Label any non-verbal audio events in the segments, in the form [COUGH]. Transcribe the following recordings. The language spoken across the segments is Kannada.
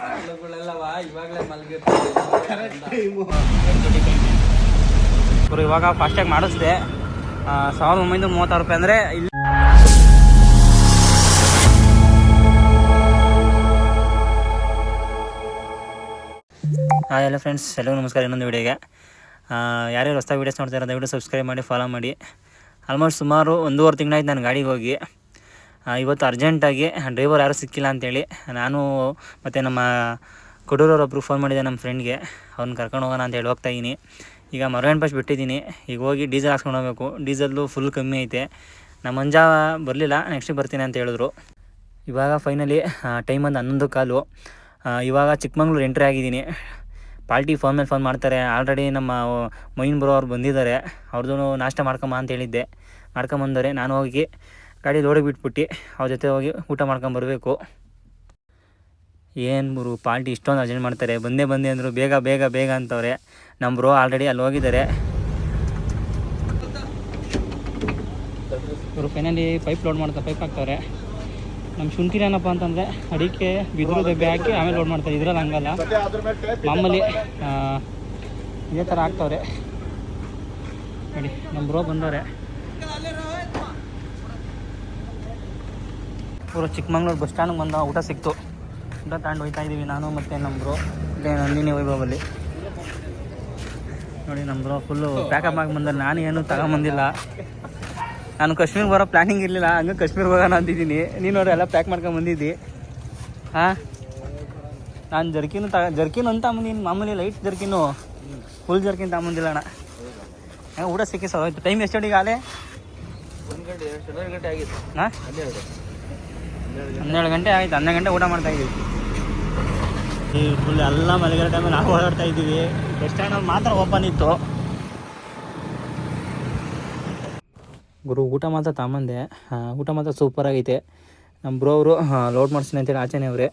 ಮಕ್ಳುಗಳೆಲ್ಲವ ಇವಾಗಲೇ ಮಲಗಿರ್ತಾರೆ. ಇವಾಗ ಫಾಸ್ಟಾಗಿ ಮಾಡಿಸ್ದೆ. ಸಾವಿರದ ಒಂಬೈನೂರ ಮೂವತ್ತಾರು ರೂಪಾಯಿ ಅಂದರೆ ಇಲ್ಲಿ ಹಾಯ್ ಎಲ್ಲ ಫ್ರೆಂಡ್ಸ್ ಎಲ್ಲರಿಗೂ ನಮಸ್ಕಾರ. ಇನ್ನೊಂದು ವಿಡಿಯೋಗೆ. ಯಾರ್ಯಾರು ಹೊಸ ವೀಡಿಯೋಸ್ ನೋಡ್ತಾರೆ ದಯವಿಟ್ಟು ಸಬ್ಸ್ಕ್ರೈಬ್ ಮಾಡಿ ಫಾಲೋ ಮಾಡಿ. ಆಲ್ಮೋಸ್ಟ್ ಸುಮಾರು ಒಂದೂವರೆ ತಿಂಗಳಾಯ್ತು ನಾನು ಗಾಡಿಗೆ ಹೋಗಿ. ಇವತ್ತು ಅರ್ಜೆಂಟಾಗಿ ಡ್ರೈವರ್ ಯಾರೂ ಸಿಕ್ಕಿಲ್ಲ ಅಂತೇಳಿ ನಾನು ಮತ್ತು ನಮ್ಮ ಕೊಡೂರವ್ರೊಬ್ರು ಫೋನ್ ಮಾಡಿದೆ ನಮ್ಮ ಫ್ರೆಂಡ್ಗೆ ಅವ್ನು ಕರ್ಕೊಂಡು ಹೋಗೋಣ ಅಂತ ಹೇಳಿ ಹೋಗ್ತಾ ಇದ್ದೀನಿ. ಈಗ ಮರಗಂಡ್ ಬಸ್ ಬಿಟ್ಟಿದ್ದೀನಿ. ಈಗ ಹೋಗಿ ಡೀಸೆಲ್ ಹಾಕ್ಸ್ಕೊಂಡು ಹೋಗಬೇಕು. ಡೀಸೆಲ್ಲು ಫುಲ್ ಕಮ್ಮಿ ಐತೆ. ನಮ್ಮ ಮಂಜ ಬರಲಿಲ್ಲ ನೆಕ್ಸ್ಟ್ ಬರ್ತೀನಿ ಅಂತ ಹೇಳಿದ್ರು. ಇವಾಗ ಫೈನಲಿ ಟೈಮ್ ಒಂದು ಹನ್ನೊಂದು ಕಾಲು. ಇವಾಗ ಚಿಕ್ಕಮಂಗ್ಳೂರು ಎಂಟ್ರಿ ಆಗಿದ್ದೀನಿ. ಪಾರ್ಟಿ ಫೋನ್ ಮೇಲೆ ಫೋನ್ ಮಾಡ್ತಾರೆ. ಆಲ್ರೆಡಿ ನಮ್ಮ ಮೊಯಿನ್ ಬ್ರೋ ಅವ್ರು ಬಂದಿದ್ದಾರೆ. ಅವ್ರದ್ದು ನಾಷ್ಟ ಮಾಡ್ಕೊಂಬ ಅಂತ ಹೇಳಿದ್ದೆ. ಮಾಡ್ಕೊಂಬಂದವ್ರೆ, ನಾನು ಹೋಗಿ ಗಾಡಿ ಲೋಡಿಗೆ ಬಿಟ್ಬಿಟ್ಟು ಅವ್ರ ಜೊತೆ ಹೋಗಿ ಊಟ ಮಾಡ್ಕೊಂಬರ್ಬೇಕು ಏನು ಮೂರು ಪಾರ್ಟಿ ಇಷ್ಟೊಂದು ಅರ್ಜೆಂಟ್ ಮಾಡ್ತಾರೆ. ಬಂದೇ ಬಂದೆ ಅಂದರು ಬೇಗ ಬೇಗ ಬೇಗ ಅಂತವ್ರೆ. ನಮ್ಮ ಬ್ರೋ ಆಲ್ರೆಡಿ ಅಲ್ಲಿ ಹೋಗಿದ್ದಾರೆ. ಇವರು ಫೈನಲಿ ಪೈಪ್ ಲೋಡ್ ಮಾಡ್ತಾರೆ ಪೈಪ್ ಹಾಕ್ತವ್ರೆ. ನಮ್ಮ ಶುಂಠಿ ಏನಪ್ಪ ಅಂತಂದರೆ ಅಡಿಕೆ ಬಿದಿರು ದಬ್ಬೆ ಹಾಕಿ ಆಮೇಲೆ ಲೋಡ್ ಮಾಡ್ತಾರೆ. ಇದ್ರಲ್ಲಿ ಹಂಗಲ್ಲ. ಮಾಮೂಲಿ ಇದೇ ಥರ ಹಾಕ್ತವ್ರೆ. ನೋಡಿ ನಮ್ಮ ಬ್ರೋ ಬಂದವ್ರೆ. ಪೂರ ಚಿಕ್ಕಮಂಗ್ಳೂರು ಬಸ್ ಸ್ಟ್ಯಾಂಡ್ಗೆ ಬಂದ ಊಟ ಸಿಕ್ತು. ಊಟ ತಗೊಂಡು ಹೋಗ್ತಾ ಇದ್ದೀವಿ ನಾನು ಮತ್ತು ನಮ್ಮರು ಇಲ್ಲೇ ನಂದಿನಿ ವೈಭವಲ್ಲಿ. ನೋಡಿ ನಮ್ಮ ಬ್ರೋ ಫುಲ್ಲು ಪ್ಯಾಕಪ್ ಆಗಿ ಬಂದ ನಾನು ಏನು ತಗೊಂಬಂದಿಲ್ಲ ನಾನು ಕಾಶ್ಮೀರ್ಗೆ ಬರೋ ಪ್ಲ್ಯಾನಿಂಗ್ ಇರಲಿಲ್ಲ. ಹಂಗೆ ಕಾಶ್ಮೀರ್ ಹೋಗೋಣ ಅಂತಿದ್ದೀನಿ. ನೀನು ನೋಡಿ ಎಲ್ಲ ಪ್ಯಾಕ್ ಮಾಡ್ಕೊಂಡು ಬಂದಿದ್ದಿ. ಹಾಂ? ನಾನು ಜರ್ಕಿನು ತ ಜರ್ಕಿನ್ ಅಂತ ಬಂದಿನಿ ಮಾಮೂಲಿ ಲೈಟ್ ಜರ್ಕಿನು ಫುಲ್ ಜರ್ಕಿನ್ ತಗೊಂಬಂದಿಲ್ಲ ಅಣ್ಣ. ಊಟ ಸಿಕ್ಕಿ ಸರ್ ಟೈಮ್ ಎಷ್ಟು ಆಲೇ? ಒಂದು ಗಂಟೆ ಎರಡು ಗಂಟೆ ಆಗಿತ್ತು. ಹಾಂ? ಹನ್ನೆರಡು ಗಂಟೆ ಆಯ್ತು ಹನ್ನೆರಡು ಗಂಟೆ ಊಟ ಮಾಡ್ತಾ ಇದ್ದೀವಿ. ಈ ಫುಲ್ ಎಲ್ಲ ಮಲಗಿರೋ ಟೈಮಲ್ಲಿ ನಾವು ಓಡಾಡ್ತಾ ಇದ್ದೀವಿ. ಬಸ್ ಸ್ಟ್ಯಾಂಡಲ್ಲಿ ಮಾತ್ರ ಓಪನ್ ಇತ್ತು. ಗುರು ಊಟ ಮಾತ್ರ ತಗೊಂಬಂದೆ ಆ, ಊಟ ಮಾತ್ರ ಸೂಪರ್ ಆಗೈತೆ. ನಮ್ಮ ಬ್ರೋ ಅವರು ಲೋಡ್ ಮಾಡಿಸ್ತೀನಿ ಅಂತೇಳಿ ಆಚೆನೇ ಅವರೇ.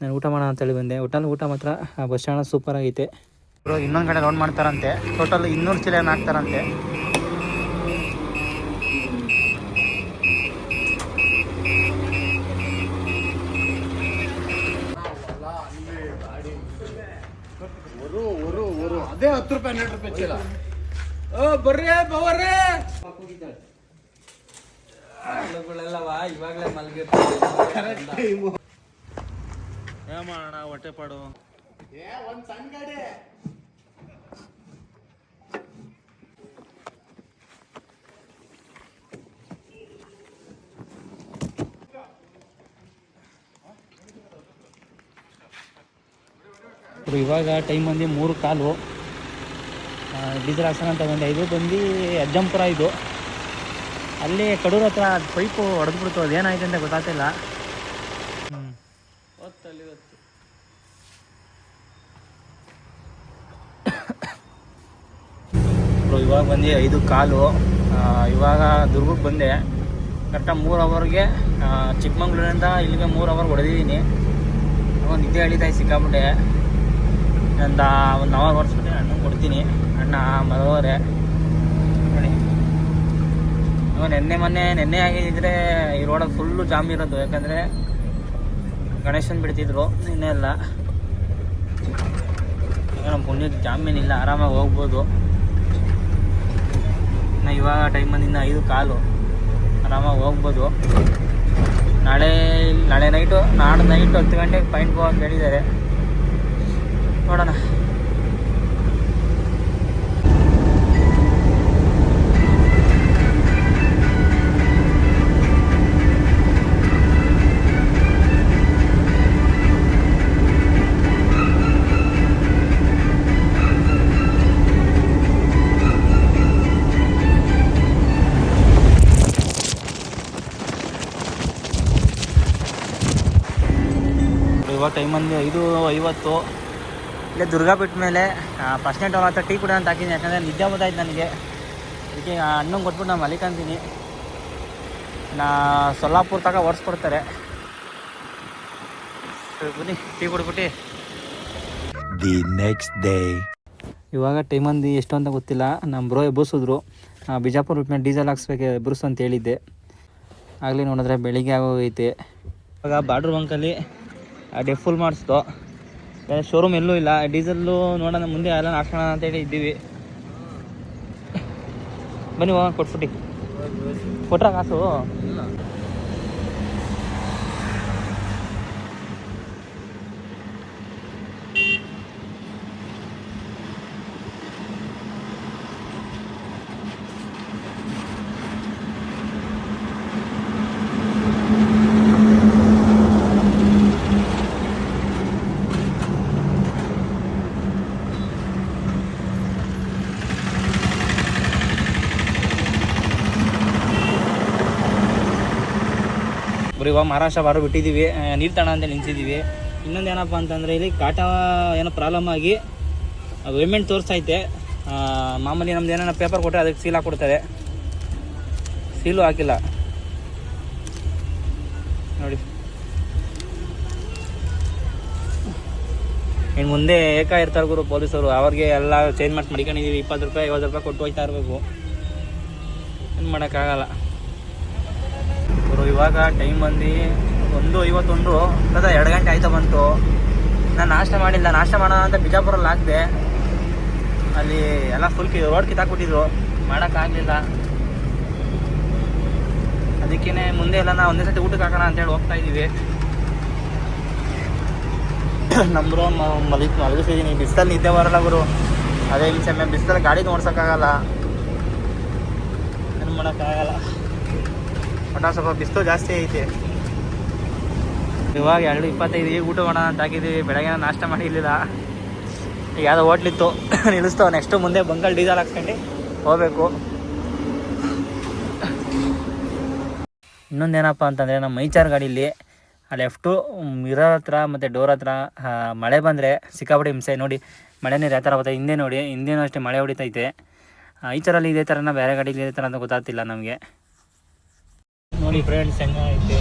ನಾನು ಊಟ ಮಾಡೋಣ ಅಂತೇಳಿ ಬಂದೆ. ಒಟ್ಟಲ್ಲಿ ಊಟ ಮಾತ್ರ ಬಸ್ ಸ್ಟ್ಯಾಂಡ್ ಸೂಪರ್ ಆಗೈತೆ. ಬ್ರೋ ಇನ್ನೊಂದು ಕಡೆ ಲೋಡ್ ಮಾಡ್ತಾರಂತೆ. ಟೋಟಲ್ ಇನ್ನೂರು ಚೀಲ ಏನು ಒರು ಅದೇ ಹತ್ತು ರೂಪಾಯಿ ಹನ್ನೆರಡು ರೂಪಾಯಿ ಚೀಲ. ಓ ಬರ್ರಿ ಬವರ್ರಿ ಮಕ್ಳುಗಳೆಲ್ಲವ ಇವಾಗಲೇ ಮಲಗಿರ್ತಾರೆ ಏ ಮಾಡೋಣ ಹೊಟ್ಟೆ ಪಾಡು. ಇವಾಗ ಟೈಮ್ ಬಂದು ಮೂರು ಕಾಲು. ಡೀಸೆಲ್ ಅಂತ ಬಂದೆ. ಇದು ಬಂದು ಅಜ್ಜಂಪುರ ಇದು. ಅಲ್ಲಿ ಕಡೂರು ಹತ್ರ ಪೈಪು ಹೊಡೆದ್ಬಿಡ್ತು. ಅದೇನಾಯ್ತು ಅಂತ ಗೊತ್ತಾಗ್ತಿಲ್ಲ. ಹ್ಞೂ ಇವಾಗ ಬಂದು ಐದು ಕಾಲು. ಇವಾಗ ದುರ್ಗಕ್ಕೆ ಬಂದೆ. ಕರೆಕ್ಟಾಗಿ ಮೂರು ಅವರ್ಗೆ ಚಿಕ್ಕಮಂಗ್ಳೂರಿಂದ ಇಲ್ಲಿಗೆ ಮೂರು ಅವರ್ಗೆ ಹೊಡೆದಿದ್ದೀನಿ. ಒಂದು ನಿದ್ದೆ ಎಳಿತಾಯಿ ಸಿಕ್ಕಾಬಿಟ್ಟೆ ಒಂದು ಒಂದು ಅವಾಗ ಅಣ್ಣ ಕೊಡ್ತೀನಿ. ಅಣ್ಣ ಮರೋರೆ ನೋಡಿ. ನೆನ್ನೆ ಮೊನ್ನೆ ನೆನ್ನೆ ಆಗಿದ್ದರೆ ಈ ರೋಡಲ್ಲಿ ಫುಲ್ಲು ಜಾಮ್ ಇರೋದು. ಯಾಕಂದರೆ ಗಣೇಶನ್ ಬಿಡ್ತಿದ್ರು. ನಿನ್ನೆ ಎಲ್ಲ ಈಗ ನಮ್ಮ ಪುಣ್ಯಕ್ಕೆ ಜಾಮೀನಿಲ್ಲ ಆರಾಮಾಗಿ ಹೋಗ್ಬೋದು. ನಾ ಇವಾಗ ಟೈಮ್ ಬಂದಿಂದ ಐದು ಕಾಲು. ಆರಾಮಾಗಿ ಹೋಗ್ಬೋದು. ನಾಳೆ ನಾಳೆ ನೈಟು ನಾಳೆ ನೈಟ್ ಹತ್ತು ಗಂಟೆಗೆ ಪಾಯಿಂಟ್ ಹೋಗಕ್ಕೆ ಹೇಳಿದ್ದಾರೆ. ನೋಡೋಣ. ಇವಾಗ ಟೈಮ್ ಬಂದು ಐದು ಐವತ್ತು. ಇಲ್ಲೇ ದುರ್ಗಾ ಬಿಟ್ಟ ಮೇಲೆ ಫಸ್ಟ್ ನೈಟ್ ಅವ್ರ ಹತ್ರ ಟೀ ಕುಡ ಅಂತ ಹಾಕಿದ್ದೀನಿ. ಯಾಕಂದರೆ ನಿದ್ದೆ ಬದಾಯ್ತು ನನಗೆ. ಅದಕ್ಕೆ ಹಣ್ಣು ಕೊಟ್ಬಿಟ್ಟು ನಾನು ಮಲಿಕಂತೀನಿ. ನಾ ಸೊಲ್ಲಾಪುರ ತಗ ಓಡಿಸ್ಕೊಡ್ತಾರೆ ಬನ್ನಿ ಟೀ ಕುಡ್ಬಿಟ್ಟು ದಿ ನೆಕ್ಸ್ಟ್ ಡೇ ಇವಾಗ ಟೈಮ್ ಅಂದು ಎಷ್ಟು ಅಂತ ಗೊತ್ತಿಲ್ಲ. ನಮ್ಮ ಬ್ರೋ ಎಬ್ಬಿಸಿದ್ರು. ಬಿಜಾಪುರ ಬಿಟ್ಟ ಮೇಲೆ ಡೀಸೆಲ್ ಹಾಕ್ಸ್ಬೇಕು ಎಬ್ಬರಿಸು ಅಂತ ಹೇಳಿದ್ದೆ. ಆಗಲೇ ನೋಡಿದ್ರೆ ಬೆಳಿಗ್ಗೆ ಆಗೋಗೈತೆ. ಇವಾಗ ಬಾರ್ಡ್ರ್ ಬಂಕಲ್ಲಿ ಡೆಫ್ ಫುಲ್ ಮಾಡಿಸ್ದು. ಶೋರೂಮ್ ಎಲ್ಲೂ ಇಲ್ಲ. ಡೀಸೆಲ್ಲು ನೋಡೋಣ, ಮುಂದೆ ಎಲ್ಲ ಹಾಕೋಣ ಅಂತೇಳಿ ಇದ್ದೀವಿ. ಬನ್ನಿ ಹೋಗೋಣ ಕೊಟ್ಬಿಟ್ಟು ಕೊಟ್ರ ಕಾಸು? ಇವಾಗ ಮಹಾರಾಷ್ಟ್ರ ಬಾರ್ಡರ್ ಬಿಟ್ಟಿದ್ದೀವಿ. ನೀರು ತಣ ಅಂತ ನಿಂತಿದ್ದೀವಿ ಇನ್ನೊಂದು ಏನಪ್ಪ ಅಂತಂದರೆ ಇಲ್ಲಿ ಕಾಟ ಏನೋ ಪ್ರಾಬ್ಲಮ್ ಆಗಿ ವೇಮೆಂಟ್ ತೋರಿಸ್ತೈತೆ ಮಾಮೂಲಿ ನಮ್ದು ಏನೇನೋ ಪೇಪರ್ ಕೊಟ್ಟರೆ ಅದಕ್ಕೆ ಸೀಲ್ ಹಾಕ್ಕೊಡ್ತಾರೆ. ಸೀಲು ಹಾಕಿಲ್ಲ. ನೋಡಿ. ಇನ್ನು ಮುಂದೆ ಏಕ ಇರ್ತಾರೆ ಗುರು ಪೊಲೀಸರು. ಅವ್ರಿಗೆ ಎಲ್ಲ ಚೇಂಜ್ ಮಾಡಿ ಮಡಿಕೊಂಡಿದ್ದೀವಿ. ಇಪ್ಪತ್ತು ರೂಪಾಯಿ, ಐವತ್ತು ರೂಪಾಯಿ ಕೊಟ್ಟು ಹೋಗ್ತಾ ಇರಬೇಕು. ಏನು ಮಾಡೋಕ್ಕಾಗಲ್ಲ. ಇವಾಗ ಟೈಮ್ ಬಂದು ಒಂದು ಐವತ್ತೊಂದು ಅದ ಎರಡು ಗಂಟೆ ಆಯ್ತಾ ಬಂತು. ನಾನು ನಾಷ್ಟ ಮಾಡಿಲ್ಲ. ನಾಷ್ಟ ಮಾಡೋಣ ಅಂತ ಬಿಜಾಪುರಲ್ಲಿ ಹಾಕಿದೆ. ಅಲ್ಲಿ ಎಲ್ಲ ಫುಲ್ ಕಿ ರೋಡ್ ಕಿತ್ತಾಕ್ಬಿಟ್ಟಿದ್ರು. ಮಾಡೋಕ್ಕಾಗಲಿಲ್ಲ ಅದಕ್ಕೇ ಮುಂದೆ ಎಲ್ಲ ನಾವು ಒಂದೇ ಸತಿ ಊಟಕ್ಕೆ ಹಾಕೋಣ ಅಂತೇಳಿ ಹೋಗ್ತಾ ಇದ್ದೀವಿ. ನಮ್ಮರು ಮಲಿಕ್ ಮಲಗಿಸಿದ್ದೀನಿ ಬಿಸಿಲಲ್ಲಿ ನಿದ್ದೆ ಬರಲ್ಲ ಗುರು. ಅದೇ ಹಿಂಸೆ ಬಿಸಿಲಲ್ಲಿ ಗಾಡಿ ನೋಡ್ಸೋಕ್ಕಾಗಲ್ಲ. ಏನು ಮಾಡೋಕ್ಕಾಗಲ್ಲ. ಒಟ್ಟ ಸ್ವಲ್ಪ ಬಿಸಿಲು ಜಾಸ್ತಿ ಐತೆ. ಇವಾಗ ಎರಡು ಇಪ್ಪತ್ತೈದು ಊಟ ಮಾಡೋಣ ಅಂತ ಹಾಕಿದ್ದೀವಿ. ಬೆಳಗ್ಗೆ ನಾಷ್ಟ ಮಾಡಿರಲಿಲ್ಲ. ಈಗ ಯಾವುದೋ ಹೋಟ್ಲಿತ್ತು [LAUGHS] ನಿಲ್ಲಿಸ್ತಾವ ನೆಕ್ಸ್ಟು ಮುಂದೆ ಬಂಗಾಲ್ ಡೀಸೆಲ್ ಹಾಕ್ಸ್ಕೊಂಡು ಹೋಗ್ಬೇಕು. ಇನ್ನೊಂದೇನಪ್ಪ ಅಂತಂದರೆ, ನಮ್ಮ ಮೈಚಾರ್ ಗಾಡೀಲಿ ಲೆಫ್ಟು ಮಿರರ್ ಹತ್ರ ಮತ್ತು ಡೋರ್ ಹತ್ರ ಮಳೆ ಬಂದರೆ ಸಿಕ್ಕಾಪಟ್ಟೆ ಹಿಂಸೆ. ನೋಡಿ, ಮಳೆ ನೀರು ಯಾವ ಥರ ಬರ್ತಾ ಹಿಂದೆ ನೋಡಿ. ಹಿಂದೇನೂ ಅಷ್ಟೇ ಮಳೆ ಹೊಡಿತೈತೆ. ಥರಲ್ಲಿ ಇದೇ ಥರನ ಬೇರೆ ಗಾಡೀಲಿ ಇದೇ ಥರ ಅಂತ ಗೊತ್ತಾಗ್ತಿಲ್ಲ ನಮಗೆ. ನೋಡಿ ಫ್ರೆಂಡ್ಸ್ ಹೆಂಗೈತೆ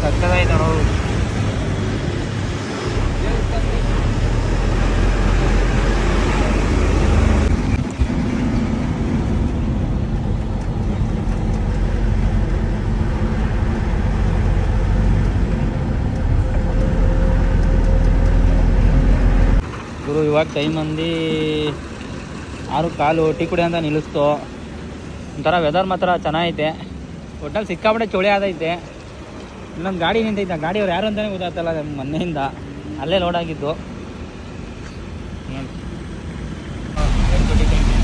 ಸಕ್ಕದಾಯ್ತು ನೋಡು ಗುರು ಇವಾಗ ಟೈಮ್ ಮಂದಿ ಆರು ಕಾಲು ಟೀ ಕುಡಿ ಅಂತ ನಿಲ್ಲಿಸ್ತು ಒಂಥರ ವೆದರ್ ಮಾತ್ರ ಚೆನ್ನಾಗೈತೆ ಒಟ್ಟಲ್ಲಿ ಸಿಕ್ಕಾಪಟ್ಟೆ ಚೋಳಿ ಆದೈತೆ. ಇನ್ನೊಂದು ಗಾಡಿ ನಿಂತೈತೆ. ಗಾಡಿಯವ್ರು ಯಾರು ಅಂತಲೇ ಗೊತ್ತಾಗ್ತಲ್ಲ ಮೊನ್ನೆಯಿಂದ. ಅಲ್ಲೇ ಲೋಡ್ ಆಗಿದ್ದು ನೋಡಿ. ಏನ್ ಕುಡಿತೈತೆ?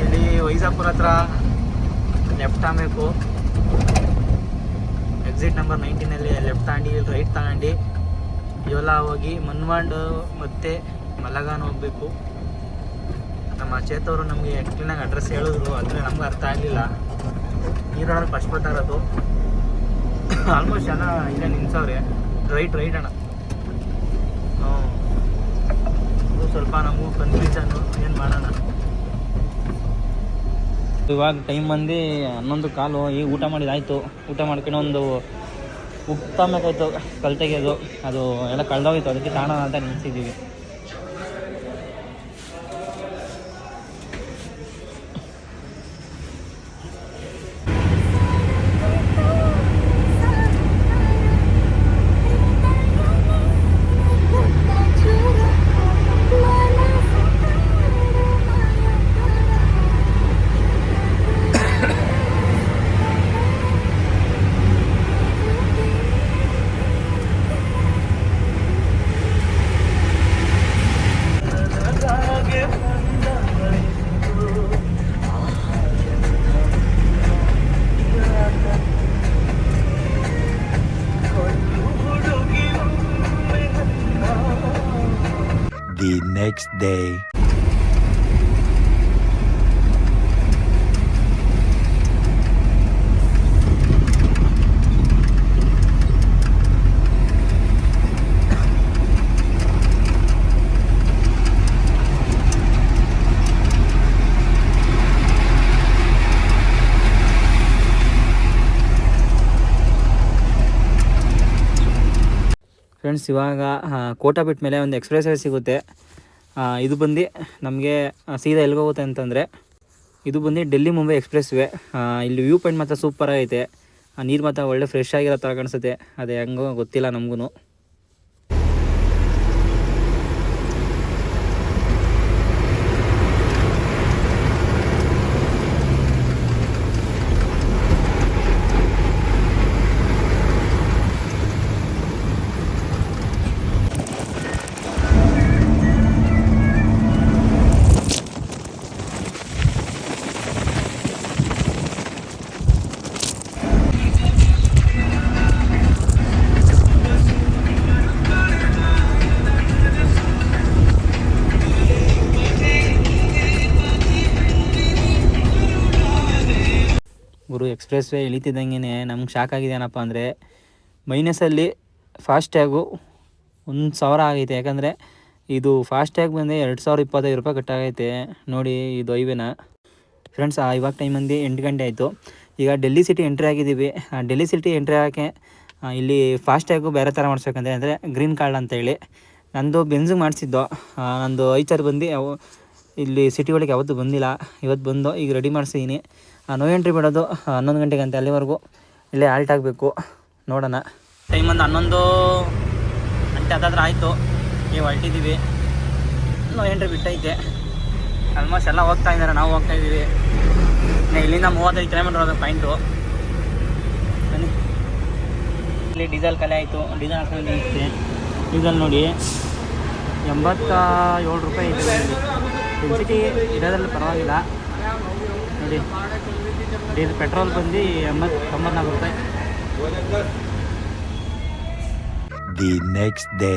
ಇಲ್ಲಿ ವೈಜಾಪುರ ಹತ್ರ ಲೆಫ್ಟ್ ತಗಬೇಕು ಎಕ್ಸಿಟ್ ನಂಬರ್ ನೈನ್ಟೀನಲ್ಲಿ ಲೆಫ್ಟ್ ತಗೊಂಡು ಇಲ್ಲಿ ರೈಟ್ ತಗೊಂಡು ಇವೆಲ್ಲ ಹೋಗಿ ಮತ್ತೆ ಮಲಗಾನ್ ಹೋಗಬೇಕು. ನಮ್ಮ ಚೇತವರು ನಮಗೆ ಕ್ಲೀನಾಗಿ ಅಡ್ರೆಸ್ ಹೇಳಿದ್ರು, ಆದರೆ ನಮ್ಗೆ ಅರ್ಥ ಆಗಲಿಲ್ಲ. ನೀರೊಳಗೆ ಫಸ್ಟ್ ಬರ್ತಾ ಆಲ್ಮೋಸ್ಟ್ ಜನ ಇಲ್ಲೇ ನಿಲ್ಸವ್ರೆ. ರೈಟ್ ರೈಟ್ ಅಣ್ಣ. ಹ್ಞೂ. ಸ್ವಲ್ಪ ನಮಗೂ ಕನ್ಫ್ಯೂಷನ್ ಏನು ಮಾಡೋಣ. ಇವಾಗ ಟೈಮ್ ಬಂದು ಹನ್ನೊಂದು ಕಾಲು, ಈಗ ಊಟ ಮಾಡಿದಾಯ್ತು ಊಟ ಮಾಡ್ಕೊಂಡು ಒಂದು ಉಪ್ಪು ತಗೋಬೇಕಾಯ್ತು ಕಲ್ ತೆಗೆಯೋದು ಅದು ಎಲ್ಲ ಕಳೆದೋಗಿತ್ತು. ಅದಕ್ಕೆ ತಾಣ ಅಂತ ನಿಲ್ಸಿದ್ದೀವಿ day. ಫ್ರೆಂಡ್ಸ್ ಇವಾಗ ಕೋಟ ಬಿಟ್ಟ ಮೇಲೆ ಒಂದು ಎಕ್ಸ್ಪ್ರೆಸ್ ಸಿಗುತ್ತೆ ಇದು ಬಂದು ನಮಗೆ ಸೀದಾ ಎಲ್ಲಿಗೆ ಹೋಗುತ್ತೆ ಅಂತಂದರೆ, ಇದು ಬಂದು ಡೆಲ್ಲಿ ಮುಂಬೈ ಎಕ್ಸ್ಪ್ರೆಸ್ ವೇ. ಇಲ್ಲಿ ವ್ಯೂ ಪಾಯಿಂಟ್ ಮಾತ್ರ ಸೂಪರ್ ಆಗೈತೆ. ನೀರು ಮಾತ್ರ ಒಳ್ಳೆ ಫ್ರೆಶ್ ಆಗಿರೋ ಥರ ಕಾಣಿಸುತ್ತೆ. ಅದು ಹೆಂಗೋ ಗೊತ್ತಿಲ್ಲ ನಮಗೂ ಗುರು ಎಕ್ಸ್ಪ್ರೆಸ್ ವೇ ಇಳಿತಿದ್ದಂಗೆ ನಮ್ಗೆ ಶಾಕ್ ಆಗಿದೆ ಏನಪ್ಪ ಅಂದರೆ ಮೈನಸಲ್ಲಿ ಫಾಸ್ಟ್ಯಾಗು ಒಂದು ಸಾವಿರ ಆಗೈತೆ. ಯಾಕಂದರೆ, ಇದು ಫಾಸ್ಟ್ಯಾಗ್ ಬಂದು ಎರಡು ಸಾವಿರ ಇಪ್ಪತ್ತೈದು ರೂಪಾಯಿ ಕಟ್ಟಾಗೈತೆ. ನೋಡಿ ಇದು ಐವೇನ ಫ್ರೆಂಡ್ಸ್ ಇವಾಗ ಟೈಮ್ ಬಂದು ಎಂಟು ಗಂಟೆ ಆಯಿತು. ಈಗ ಡೆಲ್ಲಿ ಸಿಟಿ ಎಂಟ್ರಿ ಆಗಿದ್ದೀವಿ. ಡೆಲ್ಲಿ ಸಿಟಿ ಎಂಟ್ರಿ ಆಗೋಕ್ಕೆ ಇಲ್ಲಿ ಫಾಸ್ಟ್ಯಾಗು ಬೇರೆ ಥರ ಮಾಡಿಸ್ಬೇಕಂದ್ರೆ, ಅಂದರೆ ಗ್ರೀನ್ ಕಾರ್ಡ್ ಅಂತೇಳಿ ನಂದು ಬೆನ್ಸಿಗೆ ಮಾಡಿಸಿದ್ದು. ನಂದು ಐಚರ್ ಬಂದು ಇಲ್ಲಿ ಸಿಟಿ ಒಳಗೆ ಯಾವತ್ತೂ ಬಂದಿಲ್ಲ. ಇವತ್ತು ಬಂದು ಈಗ ರೆಡಿ ಮಾಡಿಸಿದ್ದೀನಿ ನೋ ಎಂಟ್ರಿ ಬಿಡೋದು ಹನ್ನೊಂದು ಗಂಟೆಗೆ ಅಂತ ಅಲ್ಲಿವರೆಗೂ. ಇಲ್ಲೇ ಆಲ್ಟ್ ಆಗಬೇಕು. ನೋಡೋಣ. ಟೈಮ್ ಒಂದು ಹನ್ನೊಂದು ಗಂಟೆ ಅದಾದ್ರೆ ಆಯಿತು. ಈಗ ಹೊರಟಿದ್ದೀವಿ. ನೋ ಎಂಟ್ರಿ ಬಿಟ್ಟೈತೆ. ಆಲ್ಮೋಸ್ಟ್ ಎಲ್ಲ ಹೋಗ್ತಾ ಇದ್ದಾರೆ. ನಾವು ಹೋಗ್ತಾ ಇದ್ದೀವಿ. ಇಲ್ಲಿಂದ ಮೂವತ್ತೈದು ಕಿಲೋಮೀಟ್ರ್ ಹೋದ ಪಾಯಿಂಟು ಬನ್ನಿ. ಇಲ್ಲಿ ಡೀಸೆಲ್ ಕಲೆ ಆಯಿತು. ಡೀಸೆಲ್ ನಿಲ್ಸುತ್ತೆ ಡೀಸೆಲ್ ನೋಡಿ. ಎಂಬತ್ತ ಏಳು ರೂಪಾಯಿ ಡೆನ್ಸಿಟಿ ಇರೋದ್ರಲ್ಲಿ ಪರವಾಗಿಲ್ಲ. ನೋಡಿ. ಡೀಸೆಲ್ ಪೆಟ್ರೋಲ್ ಬಂದು ಎಂಬತ್ತು ತೊಂಬತ್ನಾಲ್ಕು ರೂಪಾಯಿ the next day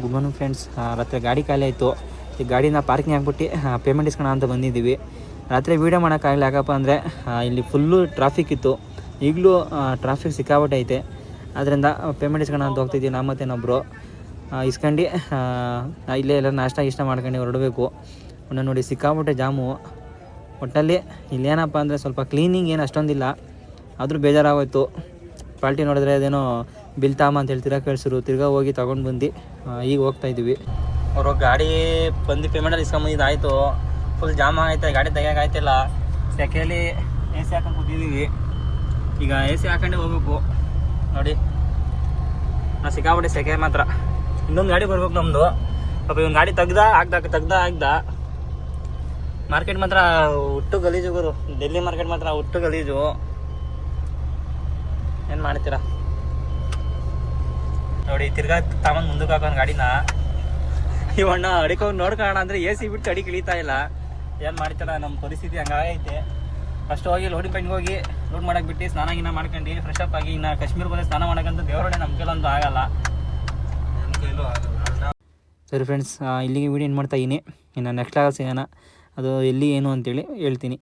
good morning friends ರಾತ್ರಿ ಗಾಡಿ ಖಾಲಿ ಆಯಿತು. ಈ ಗಾಡಿನ ಪಾರ್ಕಿಂಗ್ ಹಾಕ್ಬಿಟ್ಟು ಪೇಮೆಂಟ್ ಇಸ್ಕೊಣ ಅಂತ ಬಂದಿದ್ದೀವಿ. ರಾತ್ರಿ ವೀಡಿಯೋ ಮಾಡೋಕ್ಕಾಗಲಿ ಯಾಕಪ್ಪ ಅಂದರೆ ಇಲ್ಲಿ ಫುಲ್ಲು ಟ್ರಾಫಿಕ್ ಇತ್ತು. ಈಗಲೂ ಟ್ರಾಫಿಕ್ ಸಿಕ್ಕಾಬಟ್ಟೆ ಐತೆ. ಆದ್ದರಿಂದ ಪೇಮೆಂಟ್ ಇಸ್ಕೋಣ ಅಂತ ಹೋಗ್ತಿದ್ವಿ ನಾ ಮತ್ತೇನೊಬ್ಬರು ಇಸ್ಕೊಂಡು ಇಲ್ಲೇ ಎಲ್ಲ ನಾಷ್ಟ ಇಷ್ಟ ಮಾಡ್ಕೊಂಡು ಹೊರಡಬೇಕು. ಒಂದು ನೋಡಿ ಸಿಕ್ಕಾಪಟ್ಟೆ ಜಾಮು. ಒಟ್ಟಲ್ಲಿ ಇಲ್ಲೇನಪ್ಪ ಅಂದರೆ ಸ್ವಲ್ಪ ಕ್ಲೀನಿಂಗ್ ಏನು ಅಷ್ಟೊಂದಿಲ್ಲ. ಆದರೂ ಬೇಜಾರಾಗೋಯ್ತು. ಪಾಲ್ಟಿ ನೋಡಿದ್ರೆ ಅದೇನೋ ಬಿಲ್ ತಾಮ ಅಂತ ಹೇಳ್ತೀರಾ ಕಳಿಸಿರು. ತಿರ್ಗಾ ಹೋಗಿ ತೊಗೊಂಡು ಬಂದು ಈಗ ಹೋಗ್ತಾ ಇದ್ದೀವಿ ಅವರು ಗಾಡಿ ಬಂದು ಪೇಮೆಂಟಲ್ಲಿ ಇಸ್ಕೊಂಬಂದಿದ್ದು ಆಯಿತು. ಫುಲ್ ಜಾಮ್ ಆಗೈತೆ, ಗಾಡಿ ತೆಗಿಯೋಕೆ ಆಯ್ತಿಲ್ಲ ಸೆಕೆಯಲ್ಲಿ ಎ ಸಿ ಹಾಕೊಂಡು ಕೂತಿದ್ದೀವಿ ಈಗ ಎ ಸಿ ಹಾಕೊಂಡೇ ಹೋಗ್ಬೇಕು. ನೋಡಿ. ನಾ ಸಿಕ್ಕಾಬಿಟ್ಟೆ ಸೆಕೆ ಮಾತ್ರ. ಇನ್ನೊಂದು ಗಾಡಿ ಬರ್ಬೇಕು ನಮ್ಮದು ಪಾಪ ಇವನು ಗಾಡಿ ತೆಗ್ದ, ಆಗ್ದ ತೆಗ್ದ, ಆಗ್ದ. ಮಾರ್ಕೆಟ್ ಮಾತ್ರ ಹುಟ್ಟು ಗಲೀಜು ಗುರು. ಡೆಲ್ಲಿ ಮಾರ್ಕೆಟ್ ಮಾತ್ರ ಹುಟ್ಟು ಗಲೀಜು. ಏನು ಮಾಡ್ತೀರಾ? ನೋಡಿ ತಿರ್ಗಾ ತಾಮನ್ ಮುಂದಕ್ಕೆ ಹಾಕೋನ್ ಗಾಡಿನ. ಇವಣ್ಣ ಅಡಿಕೊಂಡು ನೋಡ್ಕೋಣ ಅಂದರೆ ಎ ಸಿ ಬಿಟ್ಟು ಅಡಿಕೆ ಇಳಿತಾ ಇಲ್ಲ. ಏನು ಮಾಡ್ತೀರಾ? ನಮ್ಮ ಪರಿಸ್ಥಿತಿ ಹಂಗಾಗೈತೆ ಫಸ್ಟ್ ಹೋಗಿ ಲೋಡಿಂಗ್ ಪಾಯಿಂಟ್ಗೆ ಹೋಗಿ ಲೋಡ್ ಮಾಡಕ್ಕೆ ಬಿಟ್ಟು ಸ್ನಾನ ಗಿನ ಮಾಡ್ಕೊಂಡು ಫ್ರೆಶ್ ಅಪ್ ಆಗಿ ಇನ್ನು ಕಾಶ್ಮೀರ ಬಂದರೆ ಸ್ನಾನ ಮಾಡೋಕ್ಕಂತ ದೇವರೊಡೆ ನಮ್ಮ ಕೈಲೊಂದು ಆಗಲ್ಲ. ಸರಿ ಫ್ರೆಂಡ್ಸ್ ಇಲ್ಲಿಗೆ ವಿಡಿಯೋ ಏನು ಮಾಡ್ತಾ ಇದ್ದೀನಿ ಇನ್ನು ನೆಕ್ಸ್ಟ್ ಆಗಲ್ ಸಿಗೋಣ ಅದು ಎಲ್ಲಿ ಏನು ಅಂತೇಳಿ ಹೇಳ್ತೀನಿ.